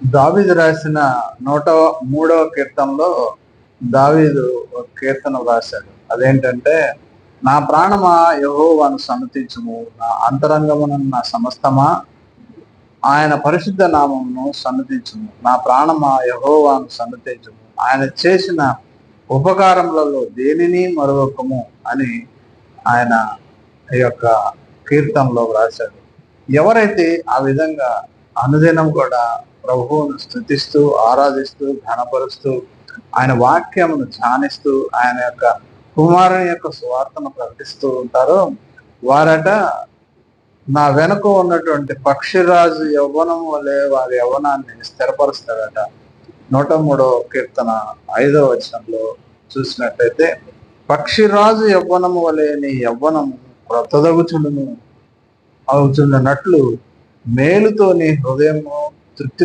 దావీదు రాసిన నూట మూడవ కీర్తనలో దావీదు ఒక కీర్తన రాశాడు. అదేంటంటే నా ప్రాణమా యహోవాను సన్నతించుము నా అంతరంగమున నా సమస్తమా ఆయన పరిశుద్ధ నామమును సన్నతించుము. నా ప్రాణమా యహోవాను సన్నతించుము. ఆయన చేసిన ఉపకారములలో దేనిని మరొకము అని ఆయన ఈ యొక్క కీర్తనలో రాశాడు ఎవరైతే ఆ విధంగా అనుదినం కూడా ప్రభువును స్థుతిస్తూ ఆరాధిస్తూ ఘనపరుస్తూ ఆయన వాక్యమును ధ్యానిస్తూ ఆయన యొక్క కుమారుని యొక్క స్వార్థను ప్రకటిస్తూ ఉంటారో. వారట నా వెనుక ఉన్నటువంటి పక్షిరాజు యవ్వనం వలె వారి యవ్వనాన్ని స్థిరపరుస్తాడట నూట మూడో కీర్తన ఐదో వచనంలో చూసినట్లయితే పక్షిరాజు యవ్వనము వలె నీ యవ్వనము క్రొత్తదగుచుడును అవుచుండనట్లు మేలుతో నీ హృదయము తృప్తి